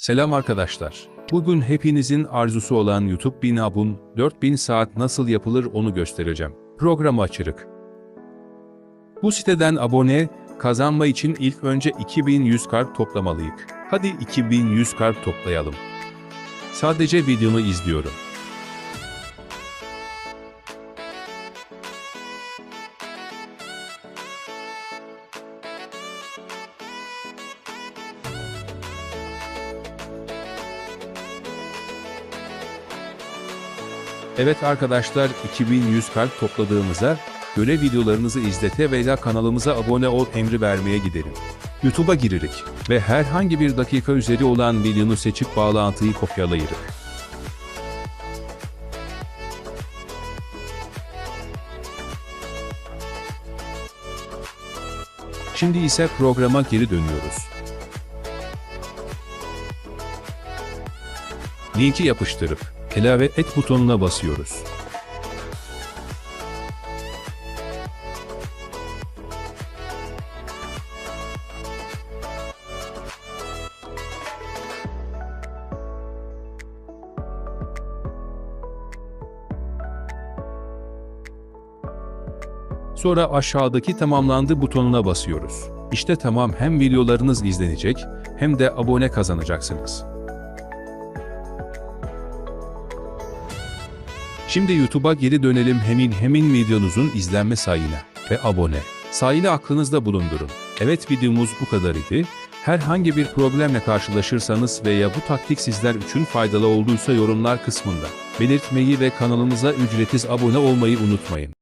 Selam arkadaşlar. Bugün hepinizin arzusu olan YouTube 1000 abun 4000 saat nasıl yapılır onu göstereceğim. Programı açırık. Bu siteden abone kazanma için ilk önce 2100 kart toplamalıyık. Hadi 2100 kart toplayalım. Sadece videonu izliyorum. Evet arkadaşlar 2100 kalp topladığımıza göre videolarınızı izlete veya kanalımıza abone ol emri vermeye gidelim. YouTube'a giririk ve herhangi bir dakika üzeri olan videonu seçip bağlantıyı kopyalayırık. Şimdi ise programa geri dönüyoruz. Linki yapıştırıp ilave et butonuna basıyoruz. Sonra aşağıdaki tamamlandı butonuna basıyoruz. İşte tamam hem videolarınız izlenecek hem de abone kazanacaksınız. Şimdi YouTube'a geri dönelim hemin hemin videonuzun izlenme sayına ve abone. Sayını aklınızda bulundurun. Evet videomuz bu kadar idi. Herhangi bir problemle karşılaşırsanız veya bu taktik sizler için faydalı olduysa yorumlar kısmında belirtmeyi ve kanalımıza ücretsiz abone olmayı unutmayın.